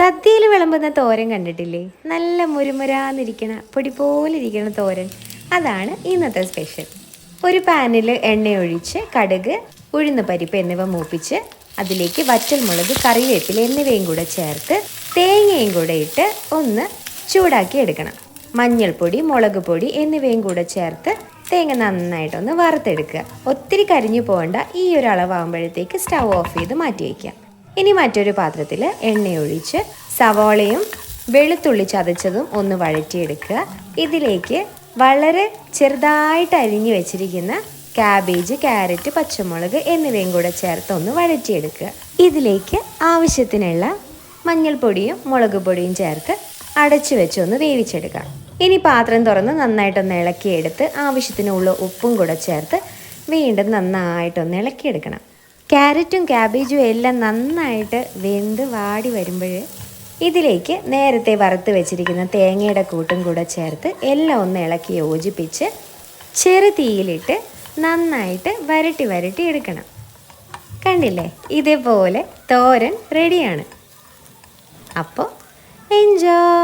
സദ്യയിൽ വിളമ്പുന്ന തോരൻ കണ്ടിട്ടില്ലേ? നല്ല മുരുമുരാന്നിരിക്കണ പൊടി പോലെ ഇരിക്കണ തോരൻ. അതാണ് ഇന്നത്തെ സ്പെഷ്യൽ. ഒരു പാനിൽ എണ്ണയൊഴിച്ച് കടുക് ഉഴുന്ന് പരിപ്പ് എന്നിവ മൂപ്പിച്ച് അതിലേക്ക് വറ്റൽമുളക് കറിവേപ്പില എന്നിവയും കൂടെ ചേർത്ത് തേങ്ങയും കൂടെ ഇട്ട് ഒന്ന് ചൂടാക്കി എടുക്കണം. മഞ്ഞൾപ്പൊടി മുളക് പൊടി എന്നിവയും കൂടെ ചേർത്ത് തേങ്ങ നന്നായിട്ടൊന്ന് വറുത്തെടുക്കുക. ഒത്തിരി കരിഞ്ഞു പോകേണ്ട ഈ ഒരു അളവാകുമ്പോഴത്തേക്ക് സ്റ്റൗ ഓഫ് ചെയ്ത് മാറ്റി വയ്ക്കാം ഇനി മറ്റൊരു പാത്രത്തിൽ എണ്ണയൊഴിച്ച് സവോളയും വെളുത്തുള്ളി ചതച്ചതും ഒന്ന് വഴറ്റിയെടുക്കുക. ഇതിലേക്ക് വളരെ ചെറുതായിട്ട് അരിഞ്ഞു വെച്ചിരിക്കുന്ന കാബേജ് ക്യാരറ്റ് പച്ചമുളക് എന്നിവയും കൂടെ ചേർത്ത് ഒന്ന് വഴറ്റിയെടുക്കുക. ഇതിലേക്ക് ആവശ്യത്തിനുള്ള മഞ്ഞൾപ്പൊടിയും മുളക് പൊടിയും ചേർത്ത് അടച്ചു വെച്ചൊന്ന് വേവിച്ചെടുക്കാം. ഇനി പാത്രം തുറന്ന് നന്നായിട്ടൊന്ന് ഇളക്കിയെടുത്ത് ആവശ്യത്തിനുള്ള ഉപ്പും കൂടെ ചേർത്ത് വീണ്ടും നന്നായിട്ടൊന്ന് ഇളക്കിയെടുക്കണം. ക്യാരറ്റും ക്യാബേജും എല്ലാം നന്നായിട്ട് വെന്ത് വാടി വരുമ്പോൾ ഇതിലേക്ക് നേരത്തെ വറുത്ത് വെച്ചിരിക്കുന്ന തേങ്ങയുടെ കൂട്ടും കൂടെ ചേർത്ത് എല്ലാം ഒന്ന് ഇളക്കി യോജിപ്പിച്ച് ചെറു തീയിലിട്ട് നന്നായിട്ട് വരട്ടി വരട്ടി എടുക്കണം. കണ്ടില്ലേ? ഇതേപോലെ തോരൻ റെഡിയാണ് അപ്പോൾ എൻജോയ്